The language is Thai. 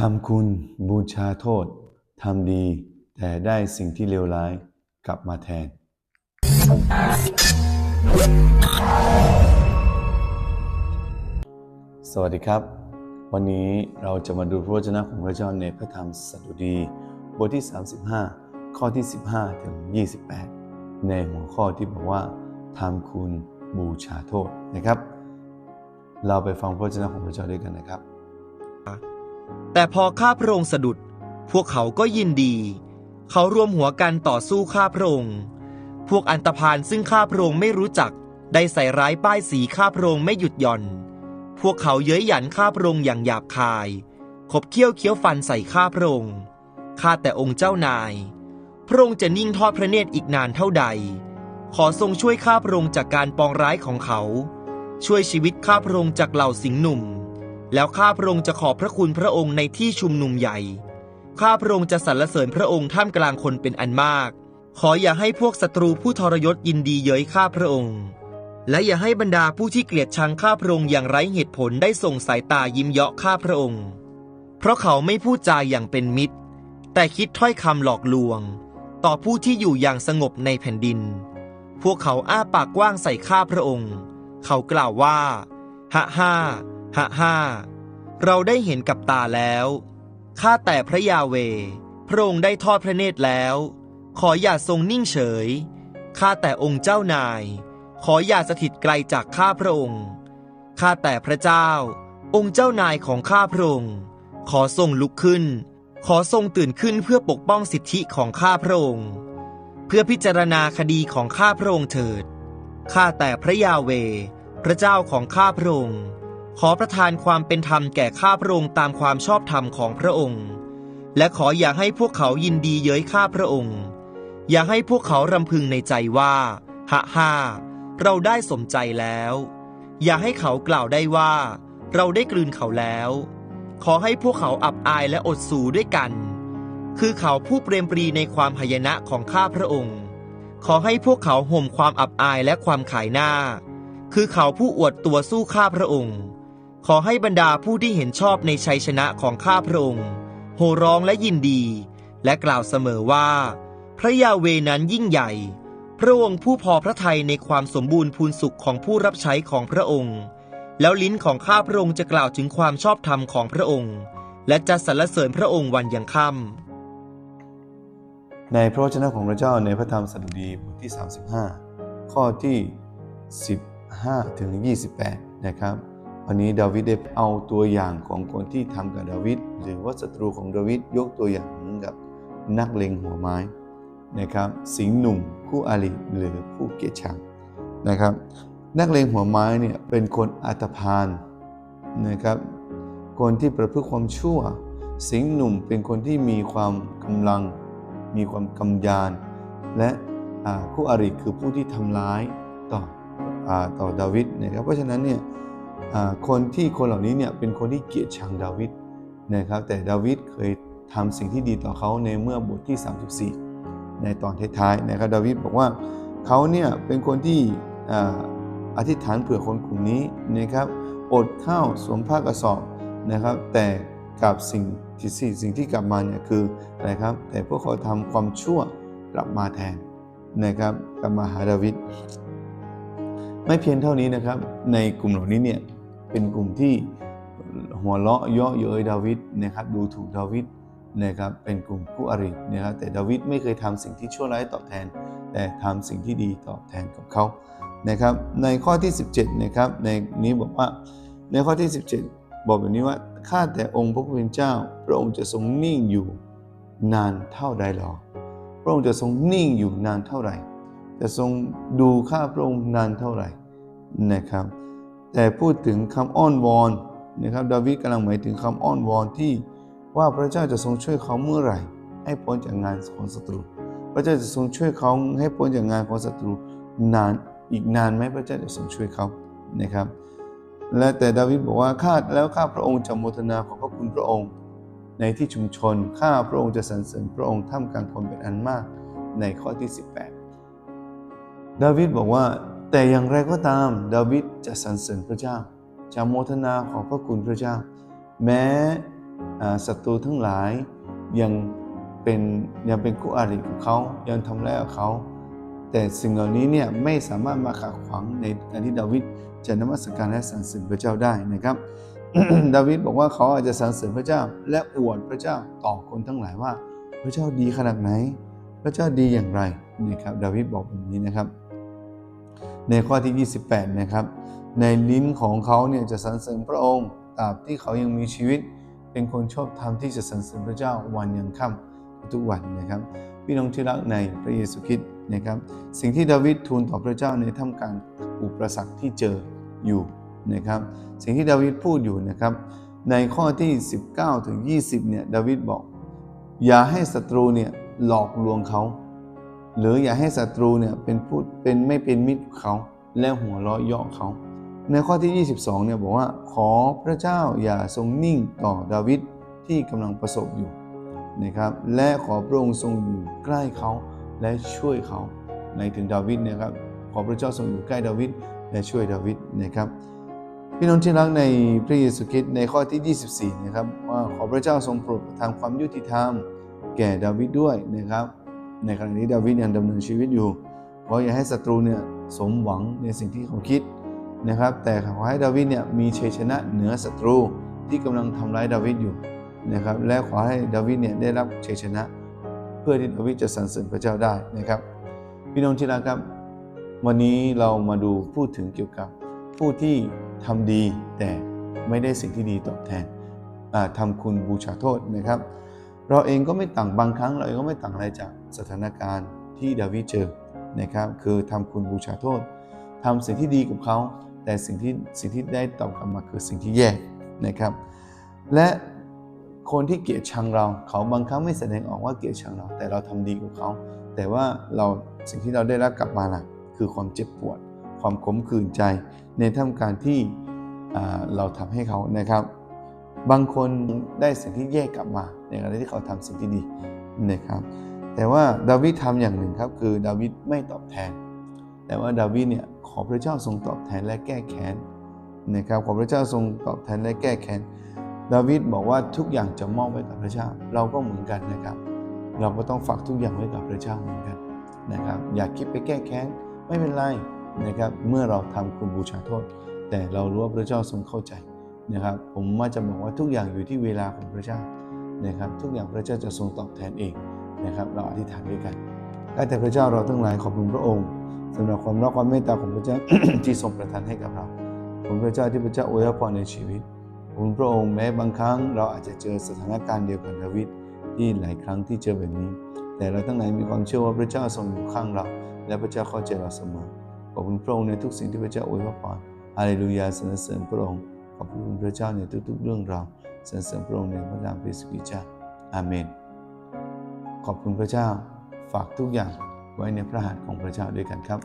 ทำคุณบูชาโทษ ทำดี แต่ได้สิ่งที่เลวร้ายกลับมาแทน สวัสดีครับ วันนี้เราจะมาดูพระวจนะของพระเจ้าในพระธรรมสดุดีบทที่ 35 ข้อที่ 15 ถึง 28 ในหัวข้อที่บอกว่าทำคุณบูชาโทษนะครับ เราไปฟังพระวจนะของพระเจ้าด้วยกันนะครับ แต่พอข้าพระองค์สะดุด พวกเขาก็ยินดี เขารวมหัวกันต่อสู้ข้าพระองค์ พวกอันตพานซึ่งข้าพระองค์ไม่รู้จัก ได้ใส่ร้ายป้ายสีข้าพระองค์ไม่หยุดหย่อน พวกเขาเย้ยหยันข้าพระองค์อย่างหยาบคาย ขบเคี้ยวเคี้ยวฟันใส่ข้าพระองค์ ข้าแต่องค์เจ้านาย พระองค์จะนิ่งทอดพระเนตรอีกนานเท่าใด ขอทรงช่วยข้าพระองค์จากการปองร้ายของเขา ช่วยชีวิตข้าพระองค์จากเหล่าสิงห์หนุ่ม แล้วข้าพระองค์จะขอบพระคุณพระองค์ในที่ชุมนุมใหญ่ ข้าพระองค์จะสรรเสริญพระองค์ท่ามกลางคนเป็นอันมาก ขออย่าให้พวกศัตรูผู้ทรยศยินดีเย้ยข้าพระองค์ และอย่าให้บรรดาผู้ที่เกลียดชังข้าพระองค์อย่างไร้เหตุผลได้ส่งสายตายิ้มเยาะข้าพระองค์ เพราะเขาไม่พูดจาอย่างเป็นมิตร แต่คิดถ้อยคำหลอกลวง ต่อผู้ที่อยู่อย่างสงบในแผ่นดิน พวกเขาอ้าปากกว้างใส่ข้าพระองค์ เขากล่าวว่า ฮะฮ่า ฮะฮ่าเราได้เห็นกับตาแล้ว ข้าแต่พระยาเว พระองค์ได้ทอดพระเนตรแล้ว ขออย่าทรงนิ่งเฉย ข้าแต่องค์เจ้านาย ขออย่าสถิตไกลจากข้าพระองค์ ข้าแต่พระเจ้า องค์เจ้านายของข้าพระองค์ ขอทรงลุกขึ้น ขอทรงตื่นขึ้นเพื่อปกป้องสิทธิของข้าพระองค์ เพื่อพิจารณาคดีของข้าพระองค์เถิด ข้าแต่พระยาเว พระเจ้าของข้าพระองค์ ขอประทานความเป็นธรรมแก่ข้าพระองค์ตามความชอบธรรมของพระองค์ และขออย่าให้พวกเขายินดีเย้ยข้าพระองค์ อย่าให้พวกเขารำพึงในใจว่าฮะฮ่าเราได้สมใจแล้ว อย่าให้เขากล่าวได้ว่า เราได้กลืนเขาแล้ว ขอให้พวกเขาอับอายและอดสูด้วยกัน คือเขาผู้เปรมปรีในความหายนะของข้าพระองค์ ขอให้พวกเขาห่มความอับอายและความขายหน้า คือเขาผู้อวดตัวสู้ข้าพระองค์ ขอให้บรรดาผู้ที่เห็นชอบในชัยชนะของข้าพระองค์โห่ร้องและยินดี และกล่าวเสมอว่า พระยาเวนั้นยิ่งใหญ่ พระองค์ผู้พอพระทัยในความสมบูรณ์พูนสุขของผู้รับใช้ของพระองค์ แล้วลิ้นของข้าพระองค์จะกล่าวถึงความชอบธรรมของพระองค์ และจะสรรเสริญพระองค์วันยังค่ำในพระวจนะของพระเจ้าในพระธรรมสดุดีบทที่ 35 ข้อที่ 15ถึง28 นะครับ วันนี้ดาวิดได้เอาตัวอย่างของคนที่ทำกับดาวิดหรือว่าศัตรูของดาวิดยกตัวอย่างเหมือนกับนักเลงหัวไม้นะครับ สิงหนุ่มผู้อาริหรือผู้เกียดชังนะครับ นักเลงหัวไม้เนี่ยเป็นคนอัตพาลนะครับ คนที่ประพฤติความชั่ว สิงหนุ่มเป็นคนที่มีความกำลัง มีความกำยาน และคู่อาริคือผู้ที่ทำร้ายต่ออต่อดาวิดนะครับ เพราะฉะนั้นเนี่ย คนที่คนเหล่านี้เนี่ยเป็นคนที่เกลียดชังดาวิดนะครับ แต่ดาวิดเคยทำสิ่งที่ดีต่อเขาในเมื่อบทที่ 34 ในตอนท้ายๆนะครับดาวิดบอกว่าเขาเนี่ยเป็นคนที่ออธิษฐานเผื่อคนกลุ่มนี้นะครับอดข้าวสวมผ้ากระสอบนะครับ แต่กับสิ่งที่สิ่งสิ่งที่กลับมาเนี่ยคืออะไรครับ แต่พวกเขาทำความชั่วกลับมาแทนนะครับกลับมาหาดาวิดไม่เพียงเท่านี้นะครับ ในกลุ่มเหล่านี้เนี่ย เป็นกลุ่มที่หัวเราะเยาะเย้ยดาวิดนะครับดูถูกดาวิดนะครับเป็นกลุ่มผู้อรินะครับแต่ดาวิดไม่เคยทำสิ่งที่ชั่วร้ายตอบแทน แต่ทำสิ่งที่ดีตอบแทนกับเขานะครับในข้อที่ 17นะครับในนี้บอกว่าในข้อที่ 17 บอกแบบนี้ว่าข้าแต่องค์พระผู้เป็นเจ้า พระองค์จะทรงนิ่งอยู่นานเท่าใดหรอพระองค์จะทรงนิ่งอยู่นานเท่าไหร่จะทรงดูข้าพระองค์นานเท่าไหร่นะครับ แต่พูดถึงคำอ้อนวอนนะครับดาวิดกำลังหมายถึงคำอ้อนวอนที่ว่าพระเจ้าจะทรงช่วยเขาเมื่อไหร่ ให้พ้นจากงานของศัตรู พระเจ้าจะทรงช่วยเขาให้พ้นจากงานของศัตรูนานอีกนานไหมพระเจ้าจะทรงช่วยเขานะครับ และแต่ดาวิดบอกว่าข้าแล้วข้าพระองค์จะโมทนาขอบพระคุณพระองค์ ในที่ชุมชนข้าพระองค์จะสรรเสริญพระองค์ท่ามกลางคนเป็นอันมากในข้อที่ 18 ดาวิดบอกว่า แต่อย่างไรก็ตามดาวิดจะสรรเสริญพระเจ้า จะโมทนาขอบพระคุณพระเจ้า แม้ศัตรูทั้งหลายยังเป็นยังเป็นคู่อริของเขายังทำร้ายเขา แต่สิ่งเหล่านี้เนี่ยไม่สามารถมาขัดขวางในการที่ดาวิดจะนมัสการและสรรเสริญพระเจ้าได้นะครับดาวิดบอกว่าเขาอาจจะสรรเสริญพระเจ้า และอวดพระเจ้าต่อคนทั้งหลายว่า พระเจ้าดีขนาดไหน พระเจ้าดีอย่างไรนะครับดาวิดบอกแบบนี้นะครับ ในข้อที่ 28 นะครับ ในลิ้นของเขาเนี่ยจะสรรเสริญพระองค์ตราบที่เขายังมีชีวิต เป็นคนชอบธรรมที่จะสรรเสริญพระเจ้าวันยังค่ำทุกวันนะครับ พี่น้องที่รักในพระเยซูคริสต์นะครับ สิ่งที่ดาวิดทูลต่อพระเจ้าในท่ามกลางอุปสรรคที่เจออยู่นะครับ สิ่งที่ดาวิดพูดอยู่นะครับ ในข้อที่ 19 ถึง 20 เนี่ย ดาวิดบอก อย่าให้ศัตรูเนี่ยหลอกลวงเขา หรืออย่าให้ศัตรูเนี่ยเป็นพูดเป็นไม่เป็นมิตรเขาและหัวเราะเยาะเขา ในข้อที่ 22เนี่ยบอกว่าขอพระเจ้าอย่าทรงนิ่งต่อดาวิดที่กำลังประสบอยู่นะครับและขอพระองค์ทรงอยู่ใกล้เขาและช่วยเขาในถึงดาวิดนะครับขอพระเจ้าทรงอยู่ใกล้ดาวิดและช่วยดาวิดนะครับพี่น้องที่รักในพระเยซูคริสต์ในข้อที่ 24 นะครับว่าขอพระเจ้าทรงโปรดทานความยุติธรรม แก่ดาวิดด้วยนะครับ ในขณะนี้ดาวิดยังดำเนินชีวิตอยู่ขออย่าให้ศัตรูเนี่ยสมหวังในสิ่งที่เขาคิดนะครับ แต่ขอให้ดาวิดเนี่ยมีชัยชนะเหนือศัตรูที่กำลังทำร้ายดาวิดอยู่นะครับและขอให้ดาวิดเนี่ยได้รับชัยชนะ เพื่อที่ดาวิดจะสรรเสริญพระเจ้าได้นะครับ พี่น้องที่รักครับ วันนี้เรามาดูพูดถึงเกี่ยวกับผู้ที่ทำดีแต่ไม่ได้สิ่งที่ดีตอบแทนอ่าทำคุณบูชาโทษนะครับ เราเองก็ไม่ต่างบางครั้งเราเองก็ไม่ต่างอะไรจากสถานการณ์ที่ดาวิดเจอนะครับคือทำคุณบูชาโทษทำสิ่งที่ดีกับเขา แต่สิ่งที่สิ่งที่ได้ตอบกลับมาคือสิ่งที่แย่นะครับ และคนที่เกลียดชังเราเขาบางครั้งไม่แสดงออกว่าเกลียดชังเรา แต่เราทำดีกับเขา แต่ว่าเราสิ่งที่เราได้รับกลับมาล่ะคือความเจ็บปวด ความขมขื่นใจ ในท่ามกลางที่เราทำให้เขานะครับ บางคนได้สิ่งที่แย่กลับมา ในขณะที่เขาทำสิ่งที่ดีนะครับ แต่ว่าดาวิดทำอย่างหนึ่งครับ คือดาวิดไม่ตอบแทน แต่ว่าดาวิดเนี่ยขอพระเจ้าทรงตอบแทนและแก้แค้นนะครับขอพระเจ้าทรงตอบแทนและแก้แค้นดาวิดบอกว่าทุกอย่างจะมอบไว้กับพระเจ้า เราก็เหมือนกันนะครับ เราก็ต้องฝากทุกอย่างไว้กับพระเจ้าเหมือนกันนะครับ อย่าคิดไปแก้แค้นไม่เป็นไรนะครับ เมื่อเราทำคุณบูชาโทษ แต่เรารู้ว่าพระเจ้าทรงเข้าใจนะครับ ผมว่าจะบอกว่าทุกอย่างอยู่ที่เวลาของพระเจ้า นะครับทุกอย่างพระเจ้าจะทรงตอบแทนเองนะครับเราอธิษฐานด้วยกันได้แต่พระเจ้าเราทั้งหลายขอบคุณพระองค์สำหรับความรักความเมตตาของพระเจ้าที่ทรงประทานให้กับเราขอบคุณพระเจ้าที่พระเจ้าอวยพรในชีวิตขอบคุณพระองค์แม้บางครั้งเราอาจจะเจอสถานการณ์เดียวกับดาวิดที่หลายครั้งที่เจอแบบนี้ แต่เราทั้งหลายมีความเชื่อว่าพระเจ้าทรงอยู่ข้างเรา และพระเจ้าเข้าใจเราเสมอขอบคุณพระองค์ในทุกสิ่งที่พระเจ้าอวยพรฮาเลลูยาสรรเสริญพระองค์ขอบคุณพระเจ้าในทุกๆเรื่องราว สรรเสริญพระองค์ในพระนามพระเยซูคริสต์เจ้าอาเมน ขอบคุณพระเจ้าฝากทุกอย่างไว้ในพระหัตถ์ของพระเจ้าด้วยกันครับ